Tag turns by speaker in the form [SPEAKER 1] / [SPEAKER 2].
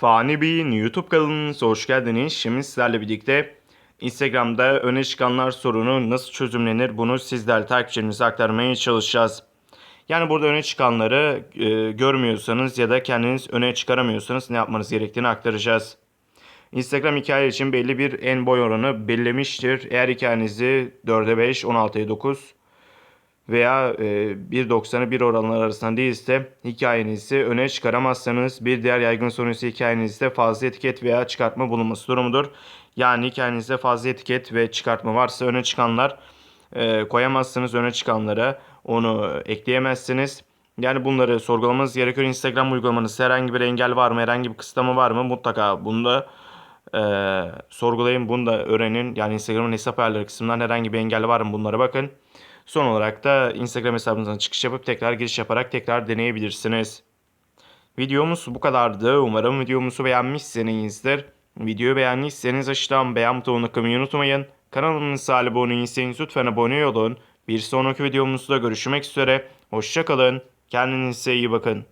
[SPEAKER 1] Fani Bey'in YouTube kanalınıza hoş geldiniz. Şimdi sizlerle birlikte Instagram'da öne çıkanlar sorunu nasıl çözümlenir bunu sizlerle takipçilerimize aktarmaya çalışacağız. Yani burada öne çıkanları e, görmüyorsanız ya da kendiniz öne çıkaramıyorsanız ne yapmanız gerektiğini aktaracağız. Instagram hikaye için belli bir en boy oranı belirlemiştir. Eğer hikayenizi 4'e 5, 16'ya 9 veya e, 1.90'ı 1 oranlar arasında değilse hikayenizi öne çıkaramazsanız bir diğer yaygın sorun ise hikayenizde fazla etiket veya çıkartma bulunması durumudur. Yani hikayenizde fazla etiket ve çıkartma varsa öne çıkanlar e, koyamazsınız öne çıkanlara onu ekleyemezsiniz. Yani bunları sorgulamanız gerekiyor. Instagram uygulamanızda herhangi bir engel var mı, herhangi bir kısıtlama var mı? Mutlaka bunda e, sorgulayın, bunu da öğrenin. Yani Instagram'ın hesap ayarları kısmından herhangi bir engel var mı bunlara bakın. Son olarak da Instagram hesabınızdan çıkış yapıp tekrar giriş yaparak tekrar deneyebilirsiniz. Videomuz bu kadardı. Umarım videomuzu beğenmişsinizdir. Videoyu beğendiyseniz aşağıdan beğen butonuna kılmayı unutmayın. Kanalımıza abone değilseniz lütfen abone olun. Bir sonraki videomuzda görüşmek üzere. Hoşçakalın. Kendinize iyi bakın.